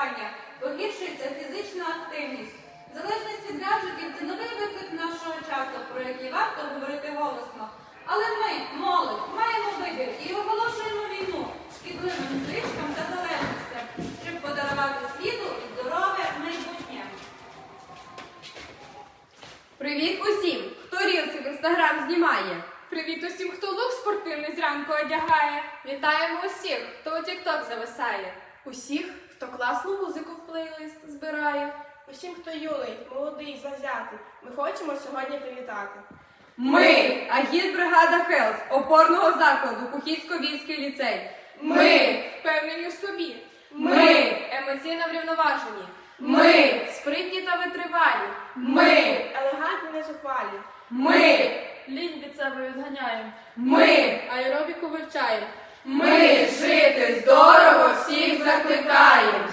харчування, погіршується фізична активність. Залежність від гаджетів це новий виклик нашого часу, про який варто говорити голосно. Але ми, молодь, маємо вибір і оголошуємо війну шкідливим звичкам та залежностям, щоб подарувати світу і здорове майбутнє. Привіт усім, хто рілси в інстаграм знімає. Привіт усім, хто лук спортивний зранку одягає. Вітаємо усіх, хто у тікток зависає. Усіх, хто класну музику в плейлист збирає. Усім, хто юний, молодий, завзятий, ми хочемо сьогодні привітати. Ми, агітбригада Хелс, опорного закладу Кухівсько-Вільський ліцей. Ми впевнені в собі. Ми емоційно врівноважені. Ми спритні та витривалі. Ми Елегантні, незухвалі. Ми, лінь від себе відганяємо. ми, Аеробіку вивчаємо. Ми жити здорово всіх закликаємо.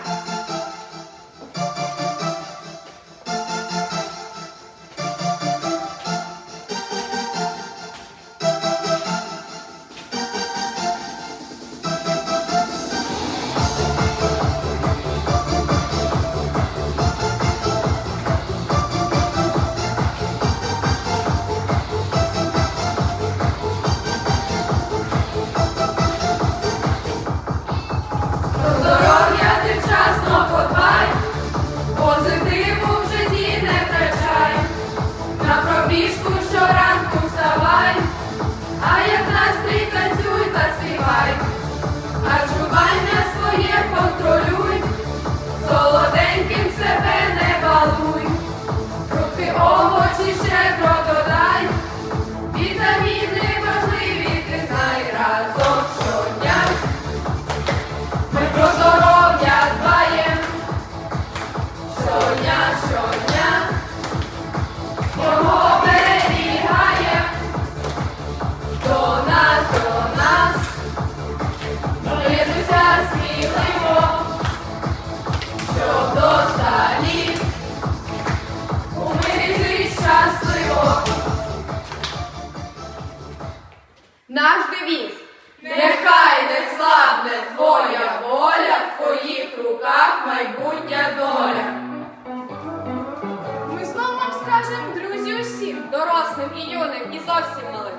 Зовсім малим.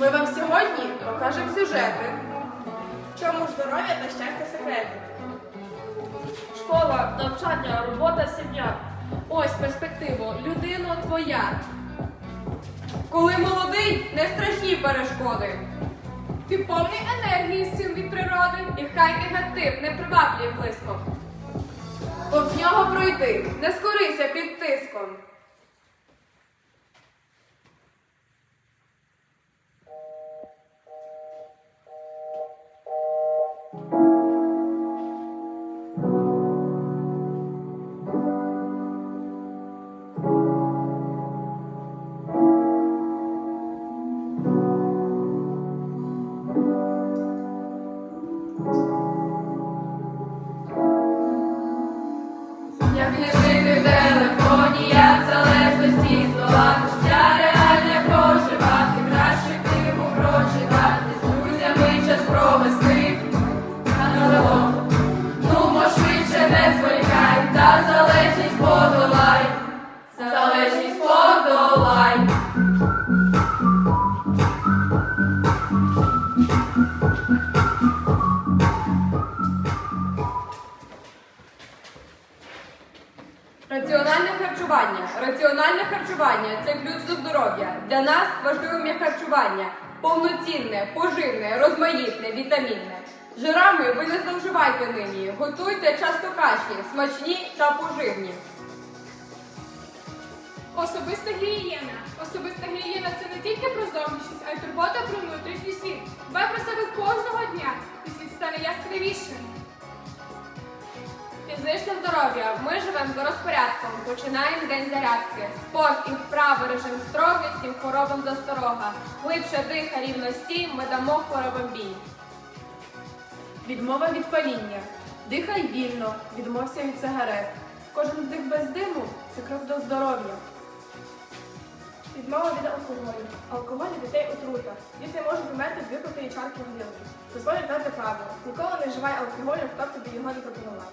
Ми вам сьогодні покажемо сюжети. Чому здоров'я та щастя секрети? Школа, навчання, робота, сім'я. Ось перспектива. Людино твоя. Коли молодий, не страшні перешкоди. Ти повний енергії сил від природи. І хай негатив не приваблює близько. Повз нього пройти, не скорися під тиском. Як здоров'я. Для нас важливим є харчування повноцінне, поживне, розмаїтне, вітамінне. Жирами ви не зловживайте нині. Готуйте часто каші, смачні та поживні. Особиста гігієна. Особиста гігієна це не тільки про зовнішність, а й турбота про внутрішній світ. Дбай про себе кожного дня, і світ стане яскравішим. Фізичне здоров'я. Ми живемо за розпорядком. Починаємо день зарядки. Спорт і вправи, режим строгий, всім хворобам засторога. Глибше диха, рівно стій, ми дамо хворобам бій. Відмова від паління. Дихай вільно, відмовся від сигарет. Кожен вдих без диму це крок до здоров'я. Відмова від алкоголю. Алкоголь дітей отрута. Діти можуть вмерти від випитої чарки горілки. Дозволить дати правило. Ніколи не вживай алкоголю, хто тобі його не пропонував.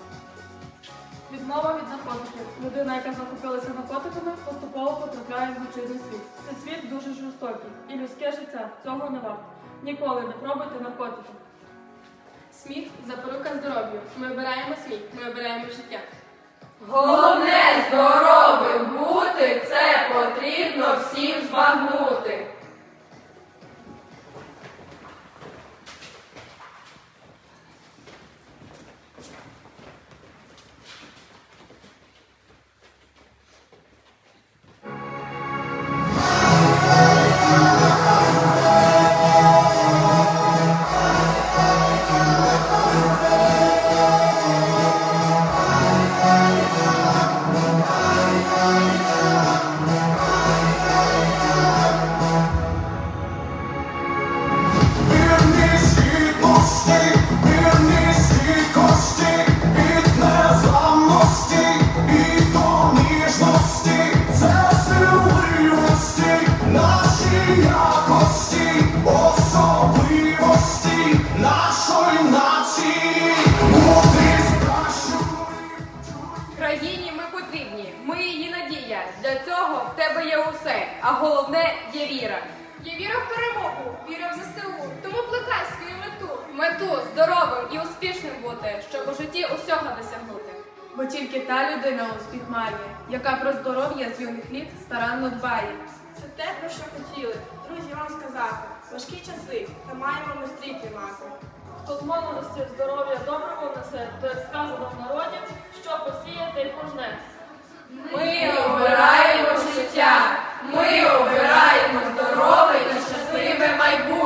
Відмова від наркотиків. Людина, яка захопилася наркотиками, поступово потрапляє в злочинний світ. Цей світ дуже жорстокий, і людське життя цього не варто. Ніколи не пробуйте наркотики. Сміх запорука здоров'ю. Ми обираємо сміх, ми обираємо життя. Головне здоровим бути, це потрібно всім збагнути. Віра. Я вірю в перемогу, вірю в ЗСУ, тому плекай свою мету. Мету здоровим і успішним бути, щоб у житті усього досягнути. Бо тільки та людина успіх має, яка про здоров'я з юних літ старанно дбає. Це те, про що хотіли, друзі, вам сказати. Важкі часи, та маємо ми стрій тримати. Хто з молодості здоров'я доброго несе, то як сказано в народі, що посіє, й пожне. Ми обираємо життя, ми обираємо здорове і щасливе майбутнє.